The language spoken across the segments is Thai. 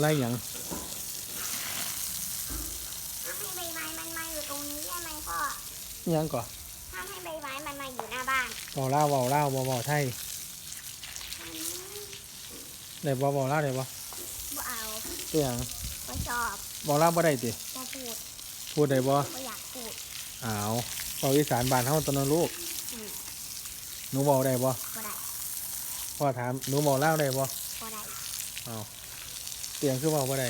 ไล่หยังห้ามให้ใบไม้มันมาอยู่ตรงนี้ได้ไหมพ่ออิหยังก่อนห้ามให้ใบไม้มันมาอยู่หน้าบ้านเบาเล่าวเบาเล่าวเบาเบาไทยอืมได้บ่เบาเล่าวได้บ่บ่เอาตัวหยังบ่ชอบเบาเล่าวบ่ได้ติบ่พูดพูดได้บ่บ่อยากพูดอ้าวเบาอีสานบ้านเฮาตอนนั้นลูกอืมหนูเบาได้บ่บ่ได้พ่อถามหนูเบาเล่าวได้บ่บ่ได้อ้าว เตียงคือเบาบ่ได้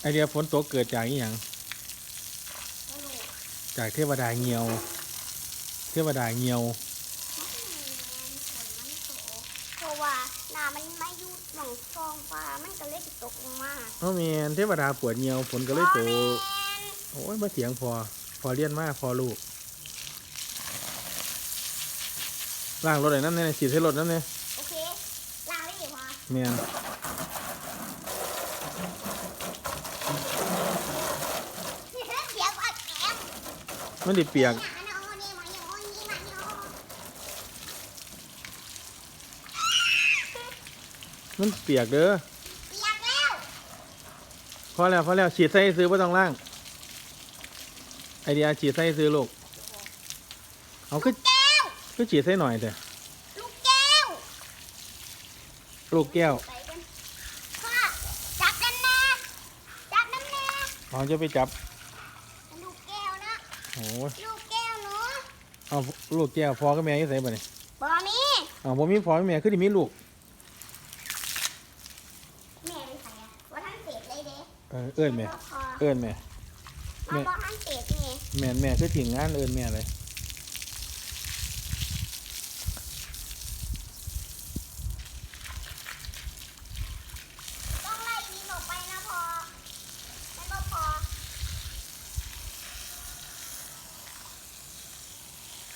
ไอเดียฝนตกเกิดจากอีหยังบ่รู้จากเทวดาเงียว เทวดาเงียวมันฝนมันโตเพราะว่าน้ำมันไม่อยู่หม่องฟองฟ้ามันก็เลยสิตกลงมาเพราะแมนเทวดาปวดเงียวฝนก็เลยโตบ่แม่นโอ้ยมาเถียงพอ พอเลี้ยนมากพอลูก ล้างรถเลยน้ำเนี่ยฉีดให้รถน้ำเนี่ยโอเคลาได้ดิพ่อแมนเดี๋ยวก่อนแอมมันดิเปียกอย่านะโอ้นี่มาอย่าโอ้นี่มาอย่าโอ้มันเปียกเด้อเปียกแล้วพอแล้วพอแล้วฉีดใส่ซื้อไ่ต้องล่างไอเดียฉีดใส่ซื้อลูกเอาคือแก้วคือฉีดใส่หน่อยแต่ลูกแก้วลูกแก้วไปกันพ่อจับกันนะจับน้ำแน่อ๋อจะไปจับลูกแก้วนะโอ้ยลูกแก้วหนูเอาลูกแก้วพอก็แม่อยังใส่บ่เนี่ยบอมีอ๋อบ่มีพอมีแม่คือที่มีลูกแม่ไปใส่อะว่าท่านเสร็จเลยเด้เออเอิ้นแม่ล้วก็พอเอิ้นแม่มาบอกท่านเสร็จนี่แม่นแม่คือถิ่งงานเอิ้นแม่เลย